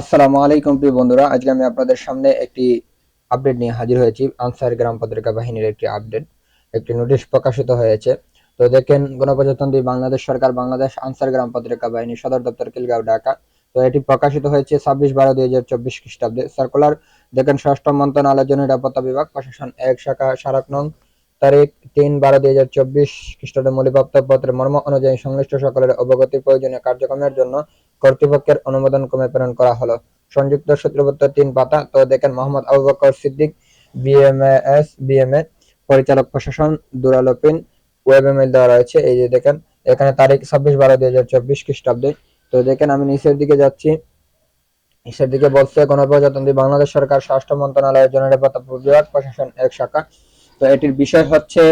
আসসালামু আলাইকুম প্রিয় বন্ধুরা, আজকে আমি আপনাদের সামনে একটি আপডেট নিয়ে হাজির হয়েছি। আনসার গ্রাম পত্রিকা বাহিনীর একটি আপডেট একটি নোটিশ প্রকাশিত হয়েছে। তো দেখেন, গণপ্রজাতন্ত্রী বাংলাদেশ সরকার, বাংলাদেশ আনসার গ্রাম পত্রিকা বাহিনী, সদর দপ্তর কিলগাঁও, ঢাকা। তো এটি প্রকাশিত হয়েছে ছাব্বিশ বারো দুই হাজার চব্বিশ খ্রিস্টাব্দে। সার্কুলার দেখেন ষষ্ঠ মন্ত্রণালয় জননিরাপত্তা বিভাগ, প্রশাসন এক, শাখা, সারাক নং, তারিখ তিন বারো দুই হাজার চব্বিশ খ্রিস্টাব্দে মূল্যপ্রাপ্ত পত্রের মর্ম অনুযায়ী সংশ্লিষ্ট সকলের অবগতির প্রয়োজনীয় কার্যক্রমের জন্য কর্তৃপক্ষের অনুমোদন ক্রমে প্রেরণ করা হলো। সংযুক্ত সূত্রপত্র তিন পাতা, তো দেখেন মোহাম্মদ আবু বকর সিদ্দিক বিএমএস বিএমএ পরিচালক প্রশাসন, দুরালোপিন, ওয়েব ইমেল দেওয়া রয়েছে। এই যে দেখেন, এখানে তারিখ ছাব্বিশ বারো দুই হাজার চব্বিশ খ্রিস্টাব্দে। তো দেখেন, আমি নিচের দিকে যাচ্ছি। নিচের দিকে বলছে, গণপ্রজাতন্ত্রী বাংলাদেশ সরকার স্বরাষ্ট্র মন্ত্রণালয়ের জননিরাপত্তা বিভাগ, প্রশাসন এক শাখা। তো এটির বিষয় হচ্ছে,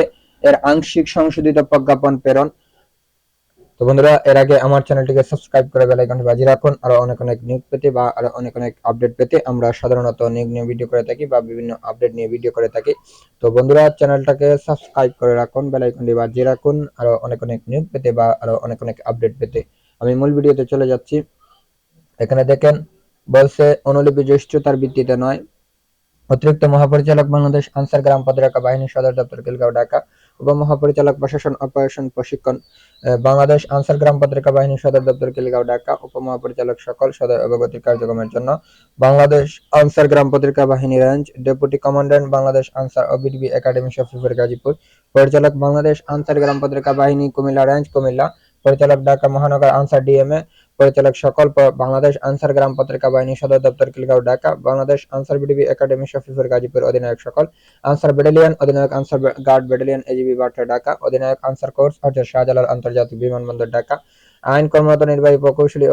এর আংশিক সংশোধিত প্রজ্ঞাপন প্রেরণ। তো বন্ধুরা, এর আগে আমার চ্যানেলটিকে সাবস্ক্রাইব করে বেল আইকনটি বাজিয়ে রাখুন। আরও অনেক অনেক নিউজ পেতে বা আরও অনেক অনেক আপডেট পেতে আমরা সাধারণত নিউজ নিয়ে ভিডিও করে থাকি বা বিভিন্ন আপডেট নিয়ে ভিডিও করে থাকি। তো বন্ধুরা, চ্যানেলটাকে সাবস্ক্রাইব করে রাখুন, বেল আইকনটি বাজিয়ে রাখুন, আরও অনেক অনেক নিউজ পেতে বা আরও অনেক অনেক আপডেট পেতে। আমি মূল ভিডিওতে চলে যাচ্ছি। এখানে দেখেন, বলছে, অনুলিপি জ্যেষ্ঠতার ভিত্তিতে নয়। অতিরিক্ত মহাপরিচালক বাংলাদেশ আনসার গ্রাম পদরাকা বাহিনী সদর দপ্তর কিলগাঁও ঢাকা। উপমহাপরিচালক প্রশাসন অপারেশন প্রশিক্ষণ বাংলাদেশ আনসার গ্রাম পত্রিকা বাহিনী সদর দপ্তর কিলগাঁও, ঢাকা, উপমহাপরিচালক সকল সদর অবগতি কার্যক্রমের জন্য বাংলাদেশ আনসার গ্রাম পত্রিকা বাহিনী range, deputy commandant Bangladesh Ansar অবিডিবি academy Shafipur Gazipur, পরিচালক বাংলাদেশ আনসার গ্রাম পত্রিকা বাহিনী কুমিল্লা রেঞ্জ, কুমিল্লা, পরিচালক ঢাকা মহানগর আনসার ডিএমএ পরিচালক সকল বাংলাদেশ আনসার গ্রাম পত্রিকা বাহিনী সদর দপ্তর কিলগাঁও, ঢাকা, বাংলাদেশ আনসার বিডিবি একাডেমি শফিফুর গাজীপুর, অধিনায়ক সকল, আনসার ব্যাটালিয়ন, অধিনায়ক আনসার গার্ড ব্যাটালিয়ন, এজিবি বার্থ ঢাকা, অধিনায়ক আনসার কোর্স অর্থাৎ শাহজালাল আন্তর্জাতিক বিমানবন্দর, ঢাকা, আইন কর্মরত নির্বাহী প্রকৌশলী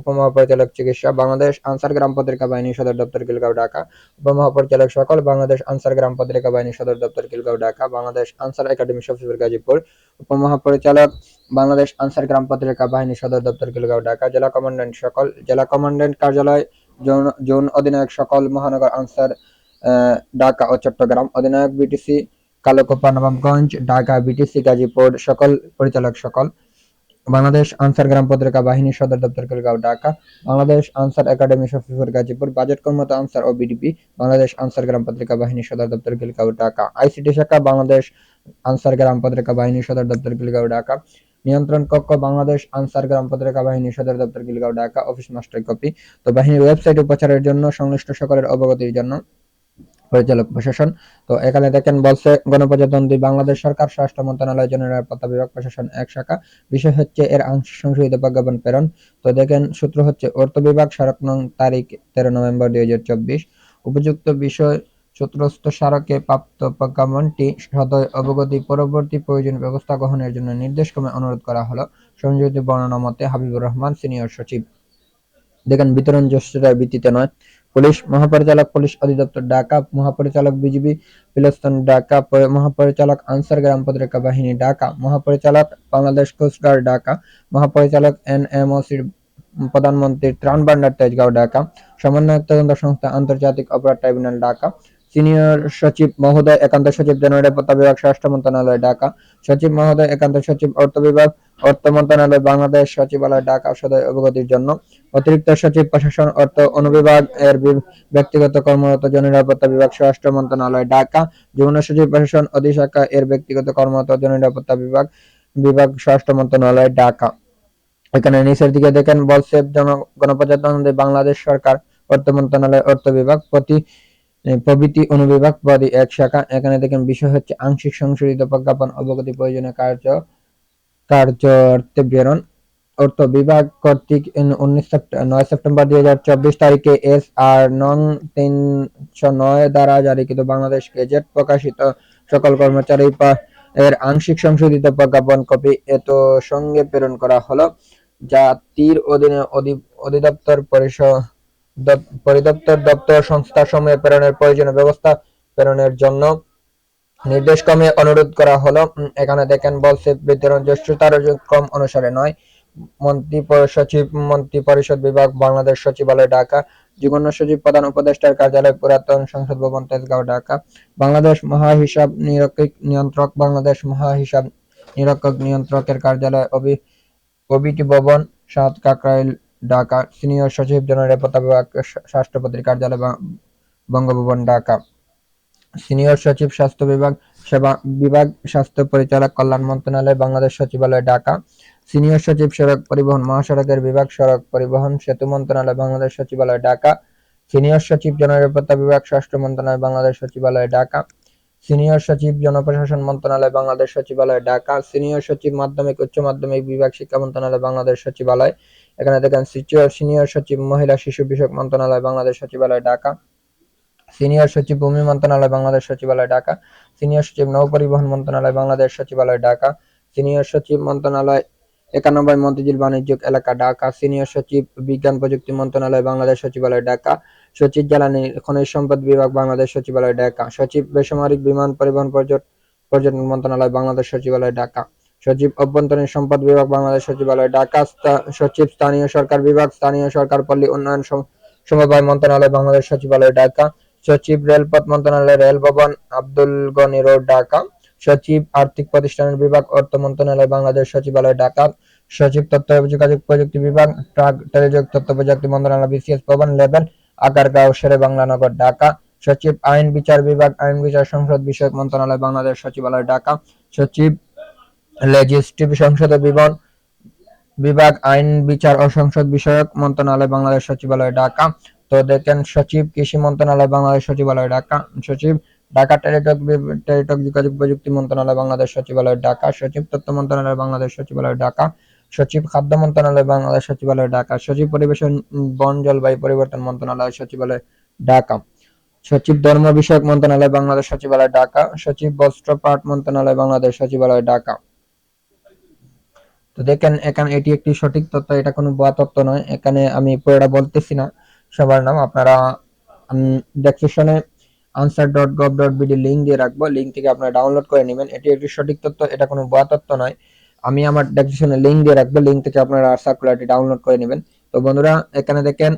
উপমহাপরিচালক চিকিৎসা বাংলাদেশ আনসার গ্রাম পত্রিকা বাহিনী সদর দপ্তর কিলগাঁও ঢাকা। উপমহাপরিচালক সকল বাংলাদেশ আনসার গ্রাম পত্রিকা বাহিনী সদর দপ্তর কিলগাঁও ঢাকা। বাংলাদেশ আনসার একাডেমি শফিপুর গাজীপুর। উপমহাপরিচালক বাংলাদেশ আনসার গ্রাম পত্রিকা বাহিনী সদর দপ্তর কিলগাঁও ঢাকা। জেলা কমান্ড্যান্ট সকল, জেলা কমান্ড্যান্ট কার্যালয় জোন অধিনায়ক সকল, মহানগর আনসার ঢাকা ও চট্টগ্রাম। অধিনায়ক বিটিসি কালোকোপা নবাবগঞ্জ, ঢাকা বিটিসি গাজীপুর। সকল পরিচালক সকল। বাংলাদেশ আনসার গ্রাম পত্রিকা বাহিনী সদর দপ্তর কিলগাঁও ঢাকা, বাংলাদেশ আনসার একাডেমি শফিপুর গাজীপুর, বাজেট কর্মরত আনসার ও বিডিপি, বাংলাদেশ আনসার গ্রাম পত্রিকা বাহিনী সদর দপ্তর কিলগাঁও ঢাকা, আইসিটি শাখা, বাংলাদেশ আনসার গ্রাম পত্রিকা বাহিনী সদর দপ্তর কিলগাঁও ঢাকা, নিয়ন্ত্রণ কক্ষ, বাংলাদেশ আনসার গ্রাম পত্রিকা বাহিনী সদর দপ্তর Khilgaon Dhaka, office master copy. তো বাহিনীর ওয়েবসাইট উপচারের জন্য সংশ্লিষ্ট সকলের অবগতির জন্য পরিচালক প্রশাসন। তো এখানে দেখেন বলছে, গণপ্রজাতন্ত্রী বাংলাদেশ সরকার, স্বরাষ্ট্র মন্ত্রণালয় জননিরাপত্তা বিভাগ, প্রশাসন এক শাখা। বিষয় হচ্ছে, এর আংশিক সংশোধিত প্রজ্ঞাপন প্রেরণ। তো দেখেন, সূত্র হচ্ছে, অর্থ বিভাগ সড়ক নং তারিখ তেরো নভেম্বর দুই হাজার চব্বিশ। উপযুক্ত বিষয়, সূত্রস্থ স্মারকে প্রাপ্ত প্রজ্ঞাপনটি সদয় অবগতি পরবর্তী প্রয়োজনীয় ব্যবস্থা গ্রহণের জন্য নির্দেশক্রমে অনুরোধ করা হলো। সংযোজিত বর্ণনা মতে হাবিবুর রহমান, সিনিয়র সচিব। দেখেন, বিতরণ জ্যেষ্ঠতার ভিত্তিতে নয়। পুলিশ মহাপরিচালক, পুলিশ অধিদপ্তর ঢাকা, মহাপরিচালক বিজিবি পিলস্থান ঢাকা, মহাপরিচালক আনসার গ্রাম পত্রিকা বাহিনী ঢাকা, মহাপরিচালক বাংলাদেশ কোস্টগার্ড ঢাকা, মহাপরিচালক এনএমওসির প্রধানমন্ত্রী ত্রাণ ভান্ডার তেজগাঁও ঢাকা, সমন্বয়ক তদন্ত সংস্থা আন্তর্জাতিক অপরাধ ট্রাইব্যুনাল ঢাকা, সিনিয়র সচিব মহোদয়, একান্ত সচিব জননিরাপত্তা বিভাগ স্বরাষ্ট্র মন্ত্রণালয় ঢাকা, সচিব মহোদয়, একান্ত সচিব অর্থ বিভাগ অর্থ মন্ত্রণালয় বাংলাদেশ সচিবালয় ঢাকা সদয় অবগতির জন্য অতিরিক্ত সচিব, প্রশাসন, অর্থ অনুবিভাগ এর ব্যক্তিগত কর্মরত জননিরাপত্তা বিভাগ, স্বরাষ্ট্র মন্ত্রণালয় ঢাকা, যুগ্ম সচিব, প্রশাসন, অধিশাখা এর ব্যক্তিগত কর্মরত জননিরাপত্তা বিভাগ বিভাগ, স্বরাষ্ট্র মন্ত্রণালয় ঢাকা। এখানে নিচের দিকে দেখেন বলসেব জন গণপ্রজাতন্ত্রী বাংলাদেশ সরকার, অর্থ মন্ত্রণালয়, অর্থ বিভাগ, প্রতি প্রভৃতি অনুবিভাগ, পদে এক শাখা। এখানে দেখেন, বিষয় হচ্ছে আংশিক সংশোধিত প্রজ্ঞাপন, অবগতি প্রয়োজনীয় কার্য কার্যার্থে প্রেরণ অর্থ বিভাগ কর্তৃক নয় সেপ্টেম্বর দুই হাজার চব্বিশ তারিখে এস আর নং তিনশো নয় দ্বারা জারিকৃত বাংলাদেশ গেজেট প্রকাশিত সকল কর্মচারী এর আংশিক সংশোধিত প্রজ্ঞাপন কপি এত সঙ্গে প্রেরণ করা হলো। যা তীর অধীনে অধিদপ্তর পরিষদ পরিদপ্তর দপ্তর সংস্থা সময়ে প্রেরণের প্রয়োজনীয় ব্যবস্থা প্রেরণের জন্য নির্দেশক্রমে অনুরোধ করা হলো এখানে দেখেন বলছে বিতরণ জ্যেষ্ঠতার ক্রম অনুসারে নয়। মন্ত্রী সচিব, মন্ত্রী পরিষদ বিভাগ, বাংলাদেশ সচিবালয়, ঢাকা। যুগ্ম সচিব প্রধান উপদেষ্টার কার্যালয়, পুরাতন সংসদ ভবন, তেজগাঁও, ঢাকা। বাংলাদেশ মহা হিসাব নিরীক্ষক নিয়ন্ত্রক, বাংলাদেশ মহা হিসাব নিরীক্ষক নিয়ন্ত্রকের কার্যালয় অবিটি ভবন, সাত কাকরাইল, ঢাকা। সিনিয়র সচিব জননিরাপত্তা বিভাগ, স্বা- রাষ্ট্রপতির কার্যালয় বঙ্গভবন, ঢাকা। সিনিয়র সচিব স্বাস্থ্য বিভাগ, সেবা বিভাগ, স্বাস্থ্য পরিচালক কল্যাণ মন্ত্রণালয়, বাংলাদেশ সচিবালয়, ঢাকা। সিনিয়র সচিব সড়ক পরিবহন মহাসড়কের বিভাগ, সড়ক পরিবহন সেতু মন্ত্রণালয়, বাংলাদেশ সচিবালয়, ঢাকা। সিনিয়র সচিব জননিরাপত্তা বিভাগ স্বরাষ্ট্র মন্ত্রণালয়, বাংলাদেশ সচিবালয়, ঢাকা। সিনিয়র সচিব জনপ্রশাসন মন্ত্রণালয়, বাংলাদেশ সচিবালয়, ঢাকা। সিনিয়র সচিব মাধ্যমিক, উচ্চ মাধ্যমিক বিভাগ, শিক্ষা মন্ত্রণালয়, বাংলাদেশ সচিবালয়। এখানে দেখেন সিনিয়র সচিব, মহিলা শিশু বিষয়ক মন্ত্রণালয়, বাংলাদেশ সচিবালয়, ঢাকা। সিনিয়র সচিব ভূমি মন্ত্রণালয়, বাংলাদেশ সচিবালয়, ঢাকা। সিনিয়র সচিব নৌ পরিবহন মন্ত্রণালয়, বাংলাদেশ সচিবালয়, ঢাকা। সিনিয়র সচিব মন্ত্রণালয়, একানব্বই মন্ত্রিজুল বাণিজ্যিক এলাকা, ঢাকা। সিনিয়র সচিব বিজ্ঞান প্রযুক্তি মন্ত্রণালয়, বাংলাদেশ সচিবালয়, ঢাকা। সচিব জ্বালানি খনিজ সম্পদ বিভাগ, বাংলাদেশ সচিবালয়, ঢাকা। সচিব বেসামরিক বিমান পরিবহন পর্যটন মন্ত্রণালয়, বাংলাদেশ সচিবালয়, ঢাকা। সচিব অভ্যন্তরীণ সম্পদ বিভাগ, বাংলাদেশ সচিবালয়, ঢাকা। সচিব স্থানীয় সরকার বিভাগ, স্থানীয় সরকার পল্লী উন্নয়ন সমবায় মন্ত্রণালয়, বাংলাদেশ সচিবালয়, ঢাকা। সচিব রেলপথ মন্ত্রণালয় রেল ভবন আব্দুল গনি রোড, ঢাকা। সচিব আর্থিক প্রতিষ্ঠানের বিভাগ, অর্থ মন্ত্রণালয়, বাংলাদেশ সচিবালয়, ঢাকা। সচিব তথ্য যোগাযোগ প্রযুক্তি বিভাগ, ট্রাক, টেলিযোগ তথ্য প্রযুক্তি মন্ত্রণালয়, বিসিএস ভবন লেভেল আগারগাঁও, শেরে বাংলানগর ঢাকা। সচিব আইন বিচার বিভাগ, আইন বিচার সংসদ বিষয়ক মন্ত্রণালয়, বাংলাদেশ সচিবালয়, ঢাকা। সচিব লেজিসলেটিভ সংসদীয় বিভাগ বিভাগ আইন বিচার ও সংসদ বিষয়ক মন্ত্রণালয়, বাংলাদেশ সচিবালয়, ঢাকা। তো দেখেন সচিব কৃষি মন্ত্রণালয় বাংলাদেশ সচিবালয় ঢাকা। সচিব, ঢাকা টেলিটক টেলিটক যোগাযোগ প্রযুক্তি মন্ত্রণালয় বাংলাদেশ সচিবালয় ঢাকা। সচিব তথ্য মন্ত্রণালয় বাংলাদেশ সচিবালয় ঢাকা। সচিব খাদ্য মন্ত্রণালয় বাংলাদেশ সচিবালয় ঢাকা। সচিব পরিবেশন, বন, জলবায়ু পরিবর্তন মন্ত্রণালয় সচিবালয় ঢাকা। সচিব ধর্ম বিষয়ক মন্ত্রণালয় বাংলাদেশ সচিবালয় ঢাকা। সচিব বস্ত্র পাট মন্ত্রণালয় বাংলাদেশ সচিবালয় ঢাকা। তো দেখেন, এখানে এটি একটি সঠিক তথ্য, এটা কোনো ভুয়া তথ্য নয়। এখানে আমি পুরোটা বলতেছি না। সবার নাম আপনারা ডেসক্রিপশনে Ansar dot gov dot BD link দিয়ে রাখব লিঙ্ক থেকে আপনারা ডাউনলোড করে নেবেন। এটি একটি সঠিক তথ্য, এটা কোনো ভুয়া তথ্য নয়। আমি আমার ডেসক্রিপশনে লিঙ্ক দিয়ে রাখব লিঙ্ক থেকে আপনারা সার্কুলারটি ডাউনলোড করে নেবেন। তো বন্ধুরা, এখানে দেখেন,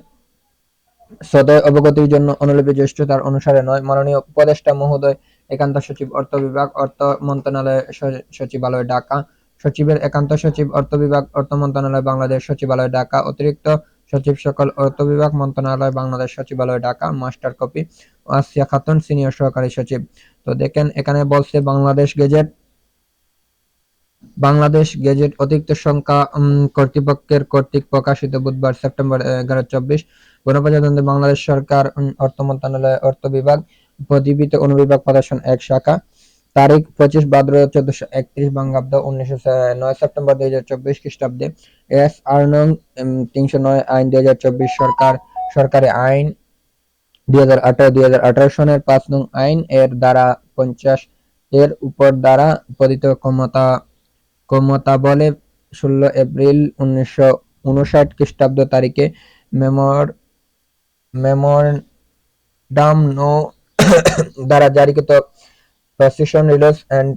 সদয় অবগতির জন্য অনুলিপি জ্যেষ্ঠতার অনুসারে নয়, মাননীয় উপদেষ্টা মহোদয়, একান্ত সচিব, অর্থ বিভাগ, অর্থ মন্ত্রণালয় সচিবালয়, ঢাকা। সচিবের একান্ত সচিব, অর্থ বিভাগ, অর্থ মন্ত্রণালয়, বাংলাদেশ সচিবালয়, ঢাকা। অতিরিক্ত সচিব সকল অর্থ বিভাগ মন্ত্রণালয়, বাংলাদেশ সচিবালয়, Dhaka, master copy, Asia Khatun, senior সহকারী সচিব। তো দেখেন, এখানে বলছে বাংলাদেশ গেজেট। বাংলাদেশ গেজেট অতিরিক্ত সংখ্যা কর্তৃপক্ষের কর্তৃক প্রকাশিত বুধবার, সেপ্টেম্বর এগারো, চব্বিশ। গণপ্রজাতন্ত্রী বাংলাদেশ সরকার অর্থ মন্ত্রণালয়, অর্থ বিভাগ, প্রদীপিত অনুবিভাগ প্রদর্শন এক শাখা। তারিখ পঁচিশ ভাদ্র চোদ্দশো একত্রিশ বঙ্গাব্দ উনিশশো নয় সেপ্টেম্বর দুই হাজার চব্বিশ খ্রিস্টাব্দে এস আর নং তিনশো নয় আইন দুই হাজার চব্বিশ সরকার, সরকারি আইন দুই হাজার আঠারো, দুই হাজার আঠারো সনের পাঁচ নং আইন এর দ্বারা পঞ্চাশ এর উপর দ্বারা পতিত ক্ষমতা ক্ষমতা বলে ষোলো এপ্রিল উনিশশো উনষাট খ্রিস্টাব্দ তারিখে মেমর মেমোরান্ডাম নো দ্বারা জারিকৃত প্রসিশন রিলস এন্ড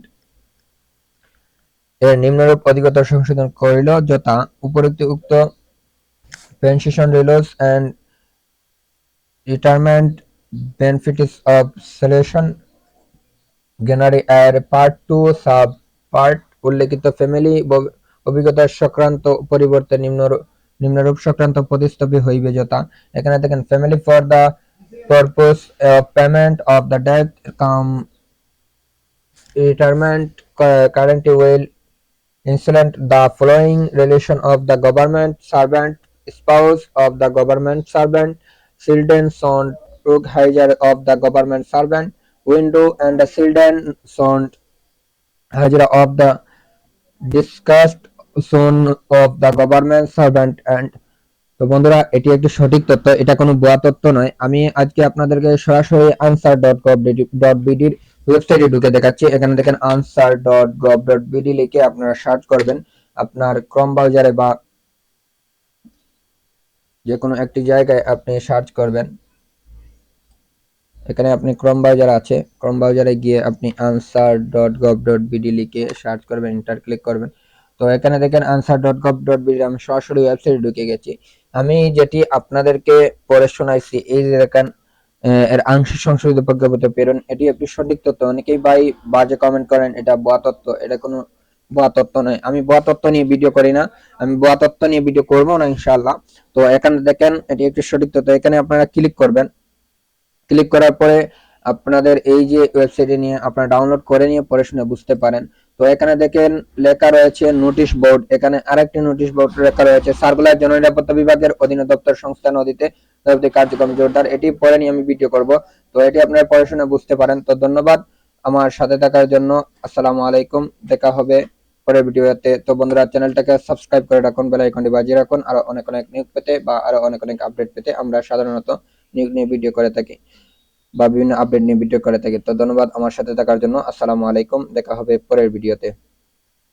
এর নিম্নরূপ অধিকতর সংশোধন করিল, যথা উপরোক্ত উক্ত pension rules and retirement benefits of selection গ্যানারি এর পার্ট টু, সাব পার্ট, উল্লেখিত ফ্যামিলি অভিজ্ঞতা সংক্রান্ত পরিবর্তে নিম্নরূপ নিম্নরূপ সংক্রান্ত প্রতিস্থাপি হইবে, যথা এখানে দেখেন family for the purpose payment of the date come cu- currently will insulate the following relation of the government servant, spouse of the government servant, children, son, Rughizer of the government servant, window and the children, son, Hajra of the discussed son of the government servant and তো বন্ধুরা এটি একটি সঠিক তথ্য এটা কোনো ভুয়া তথ্য নয় আমি আজকে আপনাদেরকে সরাসরি আনসার ডট গভ ডট বিডির ওয়েবসাইটে ঢুকে দেখাচ্ছি। এখানে দেখেন Ansar dot gov dot BD লিখে আপনারা সার্চ করবেন। আপনার ক্রম ব্রাউজারে বা যে কোনো একটি জায়গায় আপনি সার্চ করবেন। এখানে আপনি ক্রম ব্রাউজার আছে। ক্রম ব্রাউজারে গিয়ে আপনি Ansar dot gov dot BD লিখে সার্চ করবেন ইন্টার ক্লিক করবেন। তো এখানে দেখেন Ansar dot gov dot BD আমি সরাসরি ওয়েবসাইটে ঢুকে গেছি। আমি যেটি আপনাদেরকে পড়ে শোনাইছি, এই যে দেখেন এর আংশিক সংশোধিত প্রজ্ঞাপত্র প্রেরণ, এটি একটি সঠিক তথ্য। অনেকেই ভাই বাজে কমেন্ট করেন, এটা ভুয়া তথ্য, এটা কোনো ভুয়া তথ্য নয়। আমি ভুয়া তথ্য নিয়ে ভিডিও করি না, আমি ভুয়া তথ্য নিয়ে ভিডিও করব না, ইনশাআল্লাহ। তো এখানে দেখেন, এটি একটি সঠিক তথ্য, এখানে আপনারা ক্লিক করবেন। ক্লিক করার পরে আপনাদের এই যে ওয়েবসাইটে নিয়ে আপনারা ডাউনলোড করে নিয়ে পড়ে শুনে বুঝতে পারেন। তো এখানে দেখেন, লেখা রয়েছে নোটিশ বোর্ড এখানে আরেকটি নোটিশ বোর্ড লেখা রয়েছে সার্কুলার জননিরাপত্তা বিভাগের অধীনে দপ্তর, সংস্থা নদীতে নদীতে কার্যক্রম জোরদার, এটি পরে নিয়ে আমি ভিডিও করব। তো এটি আপনারা পড়ে শুনে বুঝতে পারেন। তো ধন্যবাদ আমার সাথে থাকার জন্য। আসসালামু আলাইকুম। দেখা হবে পরের ভিডিওতে তো। বন্ধুরা, চ্যানেলটাকে সাবস্ক্রাইব করে রাখুন বেল আইকনটি বাজিয়ে রাখুন। আরও অনেক অনেক নিউজ পেতে বা আরও অনেক অনেক আপডেট পেতে আমরা সাধারণত নিউজ নিয়ে ভিডিও করে থাকি বা বিভিন্ন আপডেট নিয়ে ভিডিও করে থাকি। তো ধন্যবাদ আমার সাথে থাকার জন্য। আসসালামু আলাইকুম। দেখা হবে পরের ভিডিওতে